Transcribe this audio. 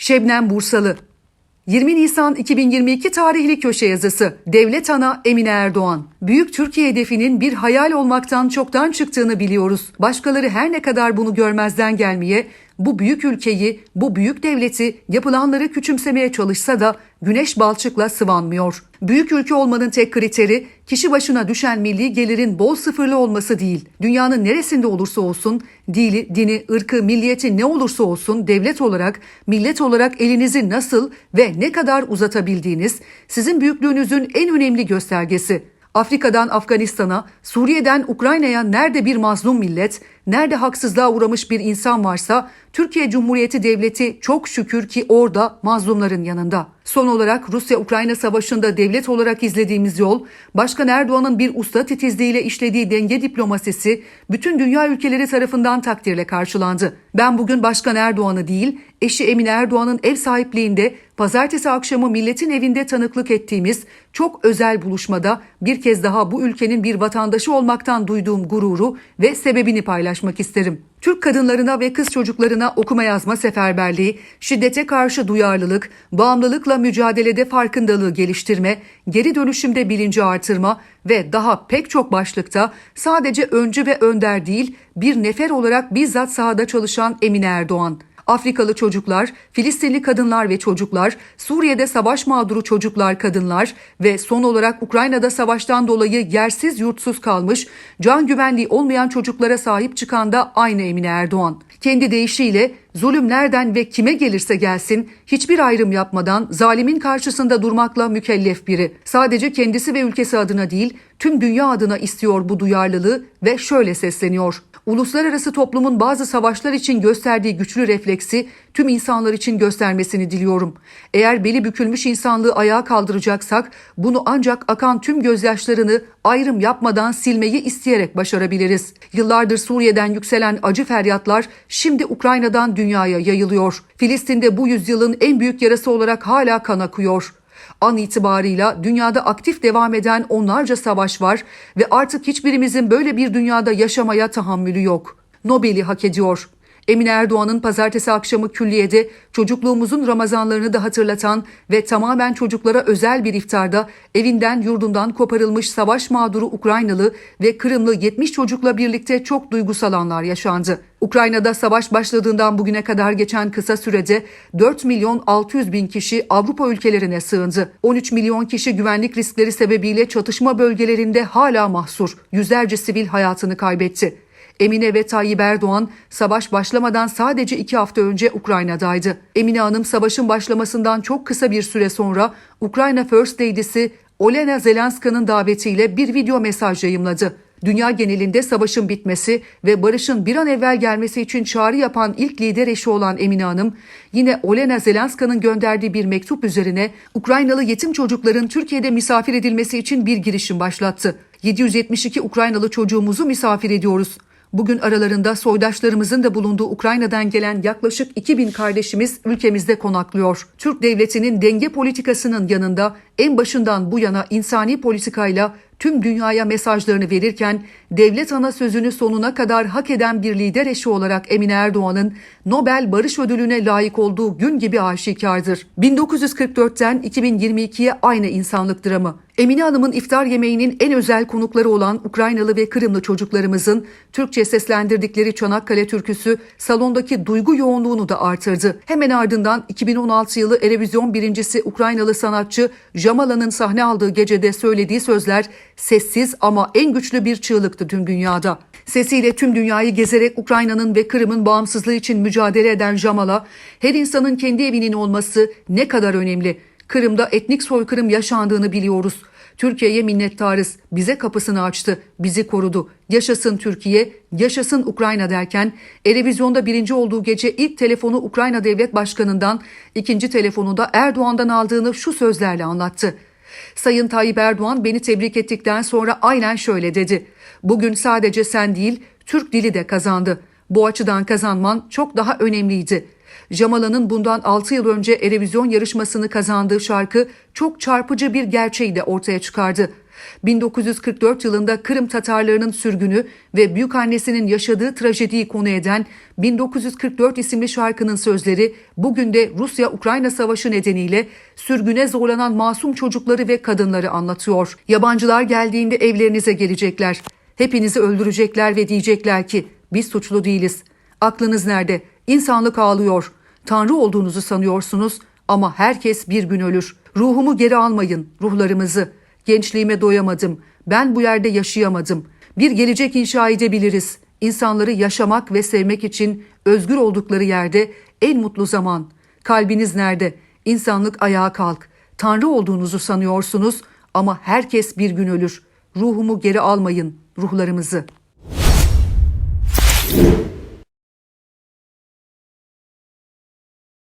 Şebnem Bursalı. 20 Nisan 2022 tarihli köşe yazısı. Devlet Ana Emine Erdoğan. Büyük Türkiye hedefinin bir hayal olmaktan çoktan çıktığını biliyoruz. Başkaları her ne kadar bunu görmezden gelmeye, bu büyük ülkeyi, bu büyük devleti, yapılanları küçümsemeye çalışsa da güneş balçıkla sıvanmıyor. Büyük ülke olmanın tek kriteri kişi başına düşen milli gelirin bol sıfırlı olması değil. Dünyanın neresinde olursa olsun, dili, dini, ırkı, milliyeti ne olursa olsun devlet olarak, millet olarak elinizi nasıl ve ne kadar uzatabildiğiniz sizin büyüklüğünüzün en önemli göstergesi. Afrika'dan Afganistan'a, Suriye'den Ukrayna'ya nerede bir mazlum millet, nerede haksızlığa uğramış bir insan varsa Türkiye Cumhuriyeti Devleti çok şükür ki orada mazlumların yanında. Son olarak Rusya-Ukrayna savaşında devlet olarak izlediğimiz yol, Başkan Erdoğan'ın bir usta titizliğiyle işlediği denge diplomasisi bütün dünya ülkeleri tarafından takdirle karşılandı. Ben bugün Başkan Erdoğan'ı değil, eşi Emine Erdoğan'ın ev sahipliğinde pazartesi akşamı milletin evinde tanıklık ettiğimiz çok özel buluşmada bir kez daha bu ülkenin bir vatandaşı olmaktan duyduğum gururu ve sebebini paylaşmak isterim. Türk kadınlarına ve kız çocuklarına okuma yazma seferberliği, şiddete karşı duyarlılık, bağımlılıkla mücadelede farkındalığı geliştirme, geri dönüşümde bilinci artırma ve daha pek çok başlıkta sadece öncü ve önder değil bir nefer olarak bizzat sahada çalışan Emine Erdoğan. Afrikalı çocuklar, Filistinli kadınlar ve çocuklar, Suriye'de savaş mağduru çocuklar, kadınlar ve son olarak Ukrayna'da savaştan dolayı yersiz yurtsuz kalmış, can güvenliği olmayan çocuklara sahip çıkan da aynı Emine Erdoğan. Kendi deyişiyle zulüm nereden ve kime gelirse gelsin hiçbir ayrım yapmadan zalimin karşısında durmakla mükellef biri. Sadece kendisi ve ülkesi adına değil, tüm dünya adına istiyor bu duyarlılığı ve şöyle sesleniyor. Uluslararası toplumun bazı savaşlar için gösterdiği güçlü refleksi tüm insanlar için göstermesini diliyorum. Eğer beli bükülmüş insanlığı ayağa kaldıracaksak bunu ancak akan tüm gözyaşlarını ayrım yapmadan silmeyi isteyerek başarabiliriz. Yıllardır Suriye'den yükselen acı feryatlar şimdi Ukrayna'dan dünyaya yayılıyor. Filistin'de bu yüzyılın en büyük yarası olarak hala kan akıyor. An itibarıyla dünyada aktif devam eden onlarca savaş var ve artık hiçbirimizin böyle bir dünyada yaşamaya tahammülü yok. Nobel'i hak ediyor. Emine Erdoğan'ın pazartesi akşamı külliyede çocukluğumuzun Ramazanlarını da hatırlatan ve tamamen çocuklara özel bir iftarda evinden yurdundan koparılmış savaş mağduru Ukraynalı ve Kırımlı 70 çocukla birlikte çok duygusal anlar yaşandı. Ukrayna'da savaş başladığından bugüne kadar geçen kısa sürede 4 milyon 600 bin kişi Avrupa ülkelerine sığındı. 13 milyon kişi güvenlik riskleri sebebiyle çatışma bölgelerinde hala mahsur. Yüzlerce sivil hayatını kaybetti. Emine ve Tayyip Erdoğan savaş başlamadan sadece iki hafta önce Ukrayna'daydı. Emine Hanım savaşın başlamasından çok kısa bir süre sonra Ukrayna First Lady'si Olena Zelenska'nın davetiyle bir video mesaj yayımladı. Dünya genelinde savaşın bitmesi ve barışın bir an evvel gelmesi için çağrı yapan ilk lider eşi olan Emine Hanım, yine Olena Zelenska'nın gönderdiği bir mektup üzerine Ukraynalı yetim çocukların Türkiye'de misafir edilmesi için bir girişim başlattı. 772 Ukraynalı çocuğumuzu misafir ediyoruz. Bugün aralarında soydaşlarımızın da bulunduğu Ukrayna'dan gelen yaklaşık 2000 kardeşimiz ülkemizde konaklıyor. Türk devletinin denge politikasının yanında en başından bu yana insani politikayla tüm dünyaya mesajlarını verirken devlet ana sözünü sonuna kadar hak eden bir lider eşi olarak Emine Erdoğan'ın Nobel Barış Ödülü'ne layık olduğu gün gibi aşikardır. 1944'ten 2022'ye aynı insanlık dramı. Emine Hanım'ın iftar yemeğinin en özel konukları olan Ukraynalı ve Kırımlı çocuklarımızın Türkçe seslendirdikleri Çanakkale türküsü salondaki duygu yoğunluğunu da artırdı. Hemen ardından 2016 yılı Erevizyon birincisi Ukraynalı sanatçı Jamala'nın sahne aldığı gecede söylediği sözler sessiz ama en güçlü bir çığlıktı tüm dünyada. Sesiyle tüm dünyayı gezerek Ukrayna'nın ve Kırım'ın bağımsızlığı için mücadele eden Jamala, her insanın kendi evinin olması ne kadar önemli. Kırım'da etnik soykırım yaşandığını biliyoruz. Türkiye'ye minnettarız. Bize kapısını açtı, bizi korudu. Yaşasın Türkiye, yaşasın Ukrayna derken Erevizyon'da birinci olduğu gece ilk telefonu Ukrayna Devlet Başkanı'ndan, ikinci telefonu da Erdoğan'dan aldığını şu sözlerle anlattı. Sayın Tayyip Erdoğan beni tebrik ettikten sonra aynen şöyle dedi. Bugün sadece sen değil, Türk dili de kazandı. Bu açıdan kazanman çok daha önemliydi. Jamala'nın bundan 6 yıl önce Erevizyon yarışmasını kazandığı şarkı çok çarpıcı bir gerçeği de ortaya çıkardı. 1944 yılında Kırım Tatarlarının sürgünü ve büyükannesinin yaşadığı trajediyi konu eden 1944 isimli şarkının sözleri bugün de Rusya-Ukrayna savaşı nedeniyle sürgüne zorlanan masum çocukları ve kadınları anlatıyor. Yabancılar geldiğinde evlerinize gelecekler. Hepinizi öldürecekler ve diyecekler ki biz suçlu değiliz. Aklınız nerede? İnsanlık ağlıyor. Tanrı olduğunuzu sanıyorsunuz ama herkes bir gün ölür. Ruhumu geri almayın, ruhlarımızı. Gençliğime doyamadım. Ben bu yerde yaşayamadım. Bir gelecek inşa edebiliriz. İnsanları yaşamak ve sevmek için özgür oldukları yerde en mutlu zaman. Kalbiniz nerede? İnsanlık ayağa kalk. Tanrı olduğunuzu sanıyorsunuz ama herkes bir gün ölür. Ruhumu geri almayın, ruhlarımızı.''